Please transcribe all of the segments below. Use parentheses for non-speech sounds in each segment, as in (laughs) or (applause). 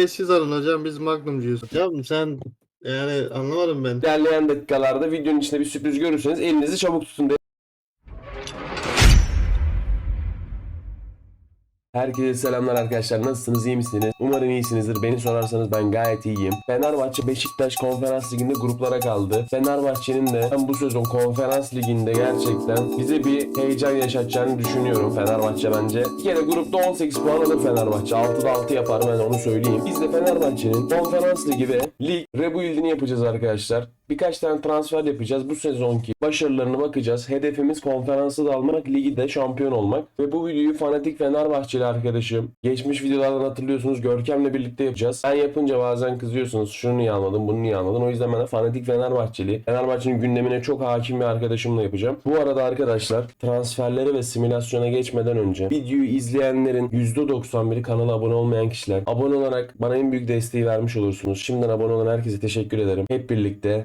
Ee, siz alın hocam biz Magnumcuyuz. Hocam sen yani anlamadım ben. İlerleyen dakikalarda videonun içinde bir sürpriz görürseniz elinizi çabuk tutun Herkese selamlar arkadaşlar. Nasılsınız? iyi misiniz? Umarım iyisinizdir. Beni sorarsanız ben gayet iyiyim. Fenerbahçe Beşiktaş Konferans Ligi'nde gruplara kaldı. Fenerbahçe'nin de ben bu sezon Konferans Ligi'nde gerçekten bize bir heyecan yaşatacağını düşünüyorum Fenerbahçe bence. Bir kere grupta 18 puan alır Fenerbahçe. 6'da 6 yapar ben onu söyleyeyim. Biz de Fenerbahçe'nin Konferans Ligi ve Lig rebuild'ini yapacağız arkadaşlar. Birkaç tane transfer yapacağız. Bu sezonki başarılarına bakacağız. Hedefimiz konferansı da almak, ligi de şampiyon olmak. Ve bu videoyu fanatik Fenerbahçeli arkadaşım. Geçmiş videolardan hatırlıyorsunuz Görkem'le birlikte yapacağız. Ben yapınca bazen kızıyorsunuz. Şunu niye almadın, bunu niye almadın. O yüzden ben de fanatik Fenerbahçeli. Fenerbahçe'nin gündemine çok hakim bir arkadaşımla yapacağım. Bu arada arkadaşlar transferleri ve simülasyona geçmeden önce videoyu izleyenlerin %91'i kanala abone olmayan kişiler. Abone olarak bana en büyük desteği vermiş olursunuz. Şimdiden abone olan herkese teşekkür ederim. Hep birlikte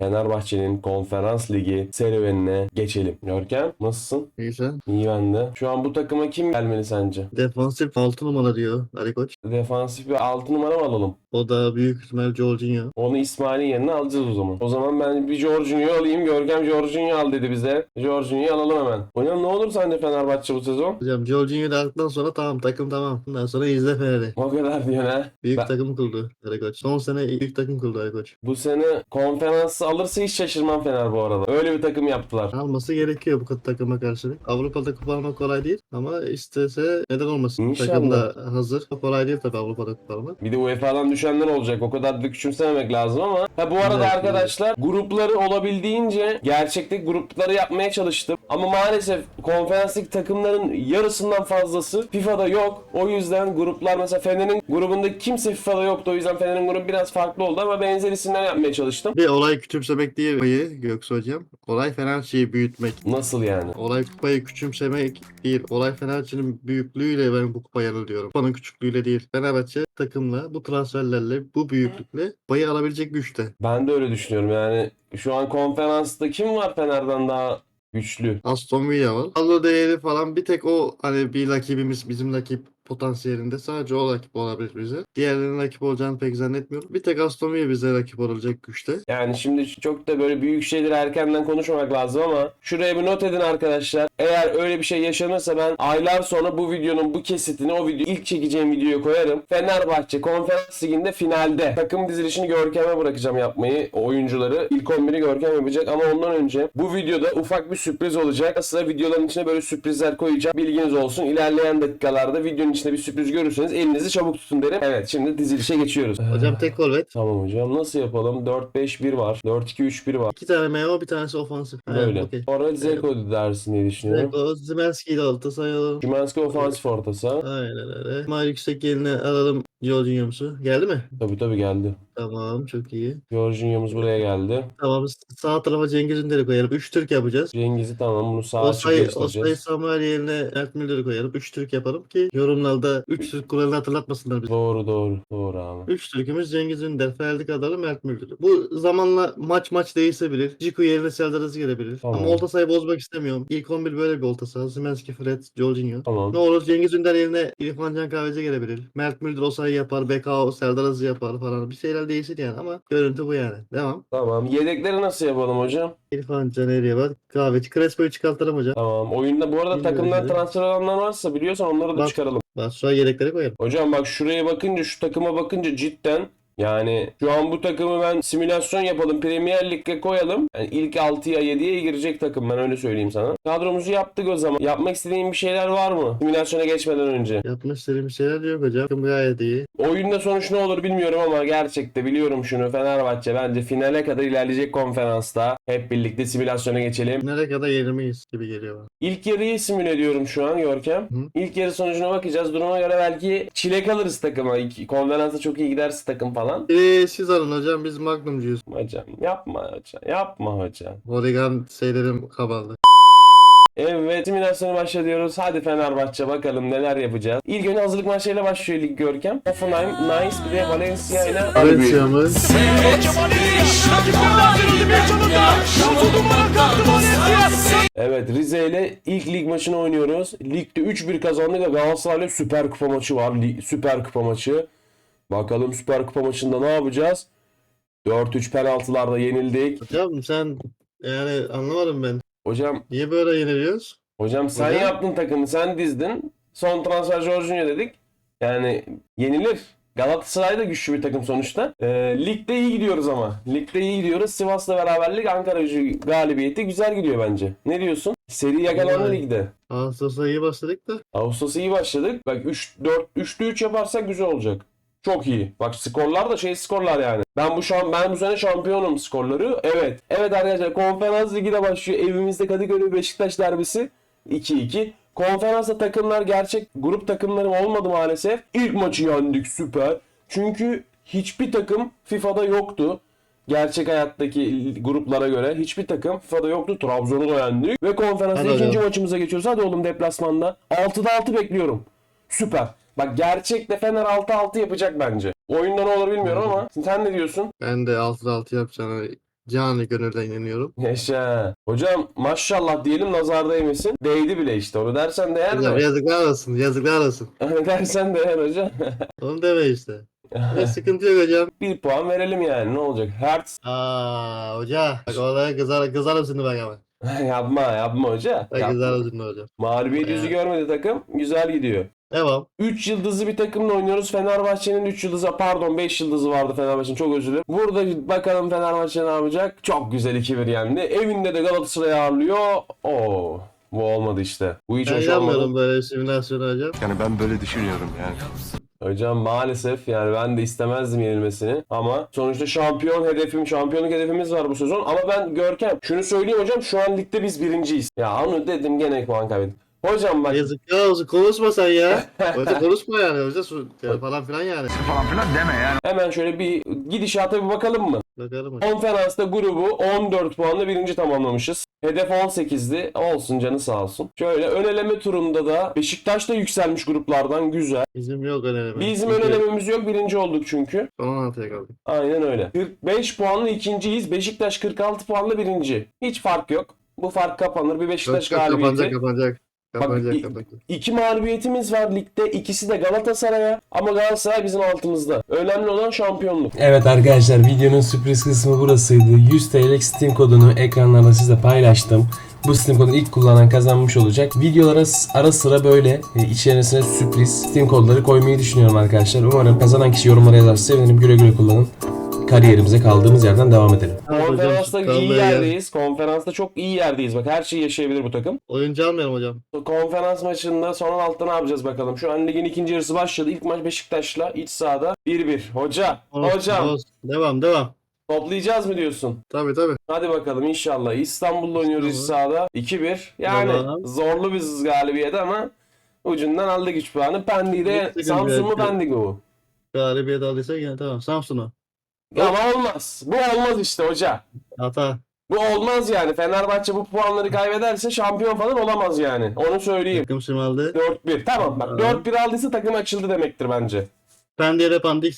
Fenerbahçe'nin konferans ligi serüvenine geçelim. Görkem nasılsın? İyi sen. İyi ben de. Şu an bu takıma kim gelmeli sence? Defansif 6 numara diyor Ali Koç. Defansif bir 6 numara mı alalım? O da büyük ihtimal Jorginho. Onu İsmail'in yerine alacağız o zaman. O zaman ben bir Jorginho'yu alayım. Görkem Jorginho al dedi bize. Jorginho'yu alalım hemen. Hocam ne olur sence Fenerbahçe bu sezon? Hocam Jorginho'yu da aldıktan sonra tamam takım tamam. Bundan sonra izle Fener'i. O kadar diyor ha. Büyük Ben- takım kurdu Ali Koç. Son sene büyük takım kurdu Ali Koç. Bu sene konferansı alırsa hiç şaşırmam Fener bu arada. Öyle bir takım yaptılar. Alması gerekiyor bu takıma karşı. Avrupa'da kupa almak kolay değil ama istese neden olmasın. İnşallah. Takım da hazır. Kolay değil tabii Avrupa'da kupa almak. Bir de UEFA'dan düşenler olacak. O kadar da küçümsememek lazım ama. Ha bu arada Evet, arkadaşlar grupları olabildiğince gerçekteki grupları yapmaya çalıştım. Ama maalesef konferanslık takımların yarısından fazlası FIFA'da yok. O yüzden gruplar mesela Fener'in grubunda kimse FIFA'da yoktu. O yüzden Fener'in grubu biraz farklı oldu ama benzer isimler yapmaya çalıştım. Bir olay küçümsemek değil kupayı Göksu hocam. Olay Fenerbahçe'yi büyütmek. Nasıl yani? Olay kupayı küçümsemek değil. Olay Fenerbahçe'nin büyüklüğüyle ben bu kupayı yanılıyorum. Kupanın küçüklüğüyle değil. Fenerbahçe takımla bu transferlerle bu büyüklükle kupayı alabilecek güçte. Ben de öyle düşünüyorum yani. Şu an konferansta kim var Fener'den daha güçlü? Aston Villa var. Kadro değeri falan bir tek o hani bir rakibimiz bizim rakip potansiyelinde sadece o rakip olabilir bize. Diğerlerinin rakip olacağını pek zannetmiyorum. Bir tek Aston bize rakip olacak güçte. Yani şimdi çok da böyle büyük şeyleri erkenden konuşmamak lazım ama şuraya bir not edin arkadaşlar. Eğer öyle bir şey yaşanırsa ben aylar sonra bu videonun bu kesitini o video ilk çekeceğim videoya koyarım. Fenerbahçe Konferans Ligi'nde finalde takım dizilişini Görkem'e bırakacağım yapmayı. O oyuncuları ilk 11'i Görkem yapacak ama ondan önce bu videoda ufak bir sürpriz olacak. Aslında videoların içine böyle sürprizler koyacağım. Bilginiz olsun. İlerleyen dakikalarda videonun içinde bir sürpriz görürseniz elinizi çabuk tutun derim. Evet şimdi dizilişe geçiyoruz. (laughs) Hocam tek forvet. Tamam hocam nasıl yapalım? 4-5-1 var. 4-2-3-1 var. İki tane MO bir tanesi ofansif. Böyle. okey. Orada Zeko dersin diye düşünüyorum. Zeko, Zimelski'yi de altı sayalım. Şimanski ofansif orta saha. Aynen öyle. Mal yüksek yerine alalım Jorginho'muzu. Geldi mi? Tabii tabii geldi. Tamam çok iyi. Jorginho'muz buraya geldi. Tamam sağ tarafa Cengiz Ünder'i koyalım. 3 Türk yapacağız. Cengiz'i tamam bunu sağa O açıp sayı, o sayı göstereceğiz. Samuel yerine Mert Müller'i koyalım. 3 Türk yapalım ki yorumlarda 3 Türk kuralını hatırlatmasınlar bize. Doğru doğru. Doğru abi. 3 Türk'ümüz Cengiz Ünder, Ferdi Kadarı, Mert Müldür. Bu zamanla maç maç değişebilir. Ciku yerine Serdar Aziz gelebilir. Tamam. Ama orta sayı bozmak istemiyorum. İlk 11 böyle bir orta saha. Zimenski, Fred, Jorginho. Tamam. Ne olur Cengiz Ünder yerine İrfan Can Kahveci gelebilir. Mert Müldür o sayı yapar. BKO, Serdar Aziz yapar falan. Bir şeyler değişir yani ama görüntü bu yani. Devam. Tamam. Yedekleri nasıl yapalım hocam? İrfan Can var? Kahveci. Crespo'yu çıkartalım hocam. Tamam. Oyunda bu arada Bilmiyorum takımdan transfer olanlar varsa biliyorsan onları da Bak. çıkaralım. An yedeklere koyalım. Hocam bak şuraya bakınca şu takıma bakınca cidden yani şu an bu takımı ben simülasyon yapalım Premier Lig'e koyalım. Yani ilk 6'ya 7'ye girecek takım ben öyle söyleyeyim sana. Kadromuzu yaptık o zaman. Yapmak istediğin bir şeyler var mı? Simülasyona geçmeden önce. Yapmış istediğim şeyler yok hocam. Takım gayet iyi. Oyunda sonuç ne olur bilmiyorum ama gerçekte biliyorum şunu. Fenerbahçe bence finale kadar ilerleyecek konferansta. Hep birlikte simülasyona geçelim. Nereye kadar yenilmeyiz gibi geliyor bana. İlk yarıyı simüle ediyorum şu an Görkem. Hı. İlk yarı sonucuna bakacağız. Duruma göre belki çile kalırız takıma. Konferansta çok iyi giderse takım falan. Eee siz alın hocam biz Magnumcuyuz. Hocam yapma hocam. Yapma hocam. Holigan şeylerim kabardı. Evet simülasyonu başlıyoruz. Hadi Fenerbahçe bakalım neler yapacağız. İlk önce hazırlık maçlarıyla başlıyor lig Görkem. Hoffenheim, Nice bir de Valencia ile Valencia mı? Evet Rize ile ilk lig maçını oynuyoruz. Ligde 3-1 kazandık ve Galatasaray'la Süper Kupa maçı var. Süper Kupa maçı. Bakalım Süper Kupa maçında ne yapacağız? 4-3 penaltılarda yenildik. Hocam sen yani anlamadım ben. Hocam Niye böyle yeniliyoruz? hocam sen Hocam? yaptın takımı sen dizdin. Son transfer Jorginho dedik. Yani yenilir. Galatasaray da güçlü bir takım sonuçta. Ee, ligde iyi gidiyoruz ama. Ligde iyi gidiyoruz. Sivas'la beraberlik Ankara gücü galibiyeti güzel gidiyor bence. Ne diyorsun? Seri yakalandı Vallahi. ligde. Ağustos'a iyi başladık da. Ağustos'a iyi başladık. Bak 3 4 3'te 3 yaparsak güzel olacak. Çok iyi. Bak skorlar da şey skorlar yani. Ben bu şan ben bu sene şampiyonum skorları. Evet. Evet arkadaşlar Konferans Ligi de başlıyor. Evimizde Kadıköy Beşiktaş derbisi 2-2. Konferansta takımlar gerçek grup takımları olmadı maalesef. İlk maçı yendik süper. Çünkü hiçbir takım FIFA'da yoktu. Gerçek hayattaki gruplara göre hiçbir takım FIFA'da yoktu. Trabzon'u da yendik. Ve konferansta ikinci hocam. maçımıza geçiyoruz. Hadi oğlum deplasmanda. 6'da 6 bekliyorum. Süper. Bak gerçekte Fener 6-6 yapacak bence. Oyunda ne olur bilmiyorum ama sen ne diyorsun? Ben de 6'da 6 yapacağına canı gönülden inanıyorum. Yaşa. Hocam maşallah diyelim nazar değmesin. Değdi bile işte. Onu dersen değer Hocam de. yazıklar olsun, yazıklar olsun. (laughs) Dersen değer hocam. (laughs) Onu deme işte. Ne sıkıntı yok hocam. bir puan verelim yani ne olacak? Hertz. Aa hoca. Bak oraya kızar, kızarım şimdi bak ama. (laughs) yapma yapma hoca. Ben Yapma. kızarım şimdi hocam. Mağlubiyet yüzü görmedi takım. Güzel gidiyor. Devam. 3 yıldızlı bir takımla oynuyoruz. Fenerbahçe'nin 3 yıldızı pardon 5 yıldızı vardı Fenerbahçe'nin çok özür dilerim. Burada bakalım Fenerbahçe ne yapacak? Çok güzel 2-1 yendi. Evinde de Galatasaray'ı ağırlıyor. Oo, bu olmadı işte. Bu hiç Ben hoş olmadı. böyle simülasyonu hocam. Yani ben böyle düşünüyorum yani. Hocam maalesef yani ben de istemezdim yenilmesini ama sonuçta şampiyon hedefim, şampiyonluk hedefimiz var bu sezon ama ben Görkem şunu söyleyeyim hocam şu an ligde biz birinciyiz. Ya onu dedim gene puan kaybettim. Hocam bak Yazıklar olsun konuşma sen ya. (laughs) Hoca konuşma yani hoca su- falan filan yani. hemen şöyle bir gidişata bir bakalım mı? Bakalım hocam. Konferansta grubu 14 puanla birinci tamamlamışız. Hedef 18'di. Olsun canı sağ olsun. Şöyle ön eleme turunda da Beşiktaş da yükselmiş gruplardan güzel. Bizim yok öneleme. Bizim ön elememiz yok. Birinci olduk çünkü. Son 16'ya kaldık. Aynen öyle. 45 puanlı ikinciyiz. Beşiktaş 46 puanlı birinci. Hiç fark yok. Bu fark kapanır. Bir Beşiktaş yok, galibiyeti. kapanacak kapanacak. Kapanacak i- kapanacak. İki mağlubiyetimiz var ligde. İkisi de Galatasaray'a. Ama Galatasaray bizim altımızda. Önemli olan şampiyonluk. Evet arkadaşlar videonun sürpriz kısmı burasıydı. 100 TL'lik Steam kodunu ekranlarda size paylaştım. Bu Steam kodunu ilk kullanan kazanmış olacak. Videolara s- ara sıra böyle e, içerisine sürpriz Steam kodları koymayı düşünüyorum arkadaşlar. Umarım kazanan kişi yorumlara yazarsa sevinirim. Güle güle kullanın. Kariyerimize kaldığımız yerden devam edelim. Konferansta hocam, iyi yerdeyiz. Konferansta çok iyi yerdeyiz. Bak her şeyi yaşayabilir bu takım. Oyuncu almayalım hocam. Konferans maçında son 16'da ne yapacağız bakalım. Şu an ligin ikinci yarısı başladı. İlk maç Beşiktaş'la iç sahada 1-1. Hoca, Olsun, hocam olsun. Devam devam. toplayacağız mı diyorsun? Tabii tabii. Hadi bakalım inşallah. İstanbul'da oynuyoruz iç sahada. 2-1. Yani Tamam. zorlu bir galibiyet ama ucundan aldık 3 puanı. Pendik'de Samsun mu. Pendik mi bu? Galibiyet aldıysak yine tamam. Samsun'u. Ama olmaz. Bu olmaz işte hoca. Hata. Bu olmaz yani. Fenerbahçe bu puanları kaybederse şampiyon falan olamaz yani. Onu söyleyeyim. Takım şımaldı. 4-1. Tamam bak Tamam. 4-1 aldıysa takım açıldı demektir bence. Pendiye de pandik.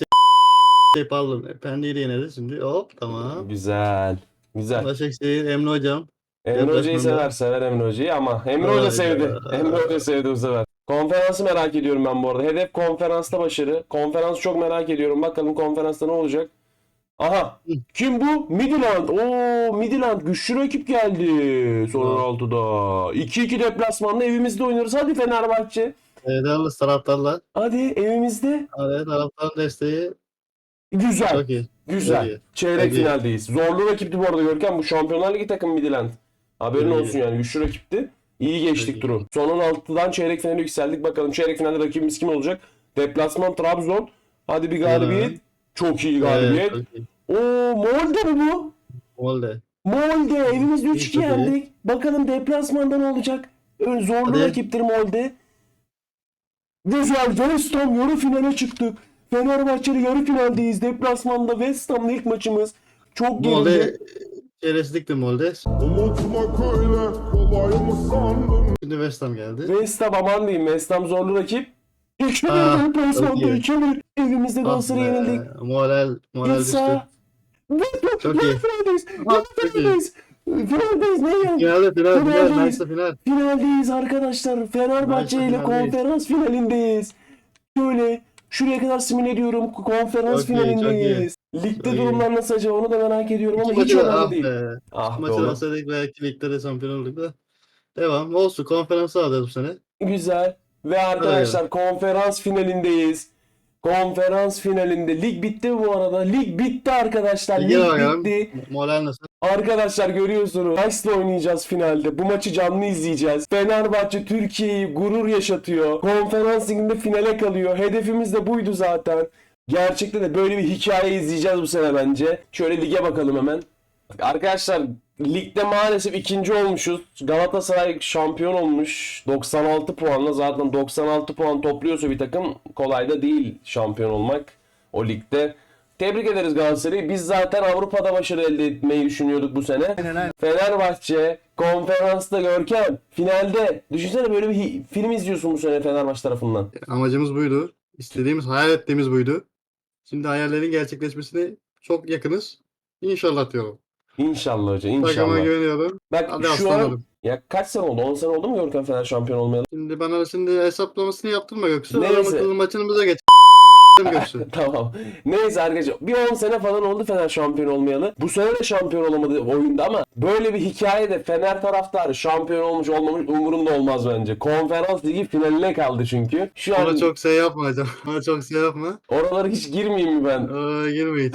Şey pardon. Pendiye de yeneriz şimdi. Hop tamam. Güzel. Güzel. Başakşehir Emre hocam. Emre. Hoca'yı sever sever Emre Hoca'yı ama Emre Hoca sevdi. Emre Hoca sevdi bu sefer. Konferansı merak ediyorum ben bu arada. Hedef konferansta başarı. Konferansı çok merak ediyorum. Bakalım konferansta ne olacak? Aha. Kim bu? Midland. Oo Midland güçlü rakip geldi son Wow. 16'da. 2-2 deplasmanda evimizde oynuyoruz. Hadi Fenerbahçe. Sevdalı taraftarlar. Hadi evimizde. Hadi taraftarın desteği. Güzel. Çok iyi. Güzel. Çok iyi. Çeyrek Çok iyi. finaldeyiz. Zorlu rakipti bu arada Görkem. Bu Şampiyonlar Ligi takım Midland. Haberin Çok iyi. olsun yani. Güçlü rakipti. İyi geçtik iyi. turu. Son 16'dan çeyrek finale yükseldik. Bakalım çeyrek finalde rakibimiz kim olacak? Deplasman Trabzon. Hadi bir galibiyet. Evet. Çok iyi galibiyet. Evet, çok iyi. Oo Molde mi bu? Oldu. Molde. Evimizde 3-2 Çok iyi. yendik. Bakalım deplasmanda ne olacak? Zorlu Hadi. rakiptir Molde. Güzel. West Ham yarı finale çıktık. Fenerbahçeli yarı finaldeyiz. Deplasmanda West Ham'la ilk maçımız. Çok Molde geride. çerezlikti Moldes. Unutmak öyle kolay mı sandın? Şimdi West Ham geldi. West Ham aman diyeyim. West Ham zorlu rakip. 2-1 Aa, deplasmanda çok iyi. 2-1. Evimizde Ah Galatasaray'a be, yenildik. Moral, moral düştü. Çok iyi. Finaldeyiz. Ah, çok iyi. Finaldeyiz. Finaldeyiz. Ne ya? Finalde final, final, Finaldeyiz. Final. Finaldeyiz arkadaşlar. Fenerbahçe ile konferans finalindeyiz. Şöyle şuraya kadar simüle ediyorum. Konferans Çok iyi, çok iyi. finalindeyiz. Ligde Çok iyi. durumlar nasıl acaba onu da merak ediyorum ama hiç önemli ah değil. be. Ah be Maçı alsaydık belki ligde de şampiyon olduk da. Devam. Olsun konferansı alacağız bu sene. Güzel. Ve arkadaşlar konferans finalindeyiz. Konferans finalinde. Lig bitti mi bu arada? Lig bitti arkadaşlar. Lig bitti. Moral nasıl? Arkadaşlar görüyorsunuz. Nice'la oynayacağız finalde. Bu maçı canlı izleyeceğiz. Fenerbahçe Türkiye'yi gurur yaşatıyor. Konferans liginde finale kalıyor. Hedefimiz de buydu zaten. Gerçekten de böyle bir hikaye izleyeceğiz bu sene bence. Şöyle lige bakalım hemen. Arkadaşlar ligde maalesef ikinci olmuşuz. Galatasaray şampiyon olmuş. 96 puanla zaten 96 puan topluyorsa bir takım kolay da değil şampiyon olmak o ligde. Tebrik ederiz Galatasaray'ı. Biz zaten Avrupa'da başarı elde etmeyi düşünüyorduk bu sene. Fenerbahçe konferansta Görkem finalde. Düşünsene böyle bir film izliyorsun bu sene Fenerbahçe tarafından. Amacımız buydu. İstediğimiz, hayal ettiğimiz buydu. Şimdi hayallerin gerçekleşmesine çok yakınız. İnşallah diyorum. İnşallah hoca Takıma inşallah. güveniyorum. Bak Hadi şu an aslanlarım. ya kaç sene oldu? 10 sene oldu mu Görkem Fener şampiyon olmayalı? Şimdi bana şimdi hesaplamasını yaptırma Göksu. Neyse. Neyse. maçını geç. (laughs) Göksu. tamam. Neyse arkadaşlar bir 10 sene falan oldu Fener şampiyon olmayalı. Bu sene de şampiyon olamadı oyunda ama böyle bir hikayede Fener taraftarı şampiyon olmuş olmamış umurumda olmaz bence. Konferans ligi finaline kaldı çünkü. Şu an Bana çok şey yapma hocam. Bana çok şey yapma. oralara hiç girmeyeyim mi ben? Aa, girmeyin.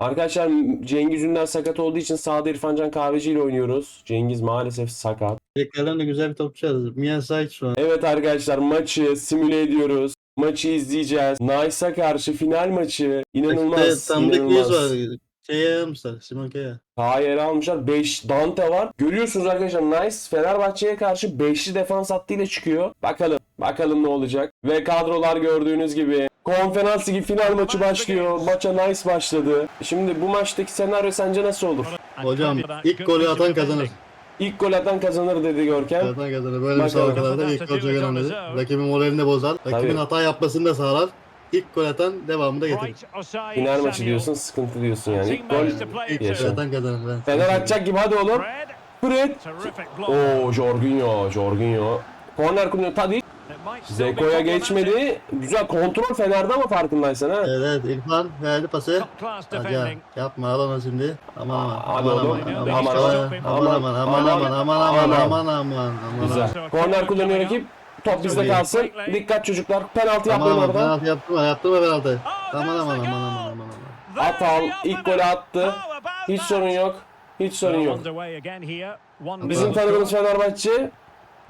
Arkadaşlar Cengiz Ünder sakat olduğu için sağda İrfancan Kahveci ile oynuyoruz. Cengiz maalesef sakat. Tekrardan da güzel bir topçu alırız. Mia Sait şu an. Evet arkadaşlar maçı simüle ediyoruz. Maçı izleyeceğiz. Nice'a karşı final maçı. İnanılmaz. Tanıdık inanılmaz. var. Şeye almışlar. Simon Kaya. Yere almışlar. 5 Dante var. Görüyorsunuz arkadaşlar Nice Fenerbahçe'ye karşı 5'li defans hattıyla çıkıyor. Bakalım. Bakalım ne olacak. Ve kadrolar gördüğünüz gibi. Konferans ligi final maçı başlıyor. Maça Nice başladı. Şimdi bu maçtaki senaryo sence nasıl olur? Hocam ilk golü atan kazanır. İlk gol atan kazanır dedi Görkem. Zaten kazanır. Böyle bir Bakalım. müsabakalarda ilk gol çok önemli. Rakibin moralini bozar. Rakibin Tabii. hata yapmasını da sağlar. İlk gol atan devamında getirir. Final maçı diyorsun, sıkıntı diyorsun yani. İlk gol İlk Yaşa. gol atan kazanır. Ben. Fener atacak gibi hadi oğlum. Fred. Oo Jorginho, Jorginho. Korner kullanıyor Tadic. Zeko'ya geçmedi. Güzel kontrol Fener'de ama farkındaysan ha. Evet İrfan verdi pası. Hadi ya, yapma al onu şimdi. Aman aman. Aman aman. Aman, Aman aman. Aman aman. Aman aman. aman. Aman aman. Aman Güzel. Korner kullanıyor rakip. Top bizde kalsın. Dikkat çocuklar. Penaltı yapmayın orada. Penaltı yaptırma. Yaptırma penaltı. Aman aman aman aman aman. At al. İlk golü attı. Hiç sorun yok. Hiç sorun yok. Bizim tanıdığımız Fenerbahçe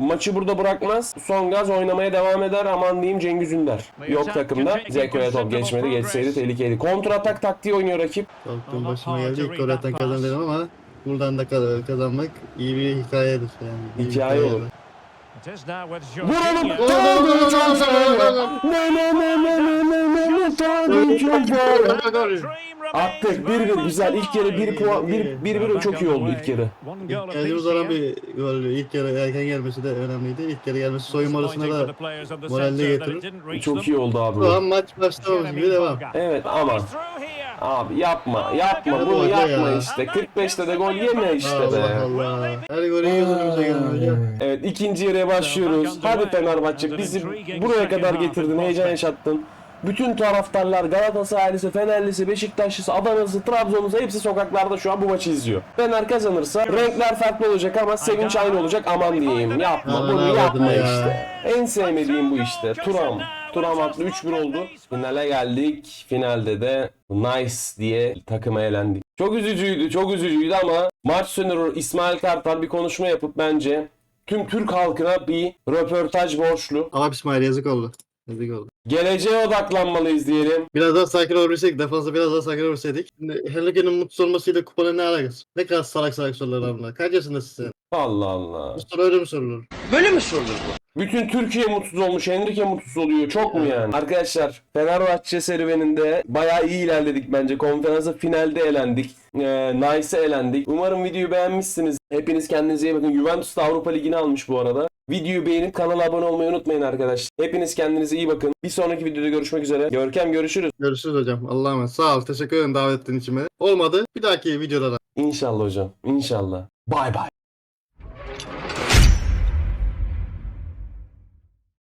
maçı burada bırakmaz. Son gaz oynamaya devam eder. Aman diyeyim Cengiz Ünder. Yok takımda. Zeko'ya top geçmedi. Geçseydi tehlikeliydi. Kontra atak taktiği oynuyor rakip. Korktuğum başıma geldi. İlk kazanır dedim ama buradan da kaz- kazanmak iyi bir hikayedir. Yani. İyi bir Hikaye olur. Vuralım. Ne ne ne ne ne ne ne ne Tadic Attık 1-1 güzel. İlk yarı 1 puan 1 1 çok iyi oldu ilk yarı. Kendimiz olan bir gol. İlk yarı erken gelmesi de önemliydi. İlk yarı gelmesi soyunma arasında da moralli getirir. Çok iyi oldu abi. Şu an maç başlamamış gibi devam. Evet ama abi yapma yapma bunu yapma ya. işte. 45'te de gol yeme işte Allah be. Allah. Her golü gelen hocam. Evet ikinci yarıya başlıyoruz. Hadi Fenerbahçe bizi buraya kadar getirdin, heyecan yaşattın. Bütün taraftarlar Galatasaraylisi, Fenerlisi, Beşiktaşlısı, Adana'sı, Trabzonlusu hepsi sokaklarda şu an bu maçı izliyor. Fener kazanırsa renkler farklı olacak ama sevinç aynı olacak aman diyeyim. Yapma bunu yapma ya. işte. En sevmediğim bu işte. Turam. Turam haklı 3-1 oldu. Finale geldik. Finalde de nice diye takıma elendik. Çok üzücüydü, çok üzücüydü ama maç sonu İsmail Kartal bir konuşma yapıp bence tüm Türk halkına bir röportaj borçlu. Ama İsmail yazık oldu. Yazık oldu. Geleceğe odaklanmalıyız diyelim. Biraz daha sakin olabilsek, defansa biraz daha sakin olabilseydik. Şimdi Henrique'nin mutsuz olmasıyla kupanın ne alakası? Ne kadar salak salak sorular var bunlar. Kaç yaşındasın sen? Allah Allah. Bu soru öyle mi sorulur? Böyle mi sorulur bu? Bütün Türkiye mutsuz olmuş. Henrique mutsuz oluyor. Çok mu yani? Arkadaşlar Fenerbahçe serüveninde bayağı iyi ilerledik bence. Konferansa finalde elendik. Ee, Nice'e elendik. Umarım videoyu beğenmişsiniz. Hepiniz kendinize iyi bakın. Juventus da Avrupa Ligi'ni almış bu arada. Videoyu beğenip kanala abone olmayı unutmayın arkadaşlar. Hepiniz kendinize iyi bakın. Bir sonraki videoda görüşmek üzere. Görkem görüşürüz. Görüşürüz hocam. Allah'a emanet. Sağ ol. Teşekkür ederim davet ettiğin için beni. Olmadı. Bir dahaki videoda da. İnşallah hocam. İnşallah. Bay bay.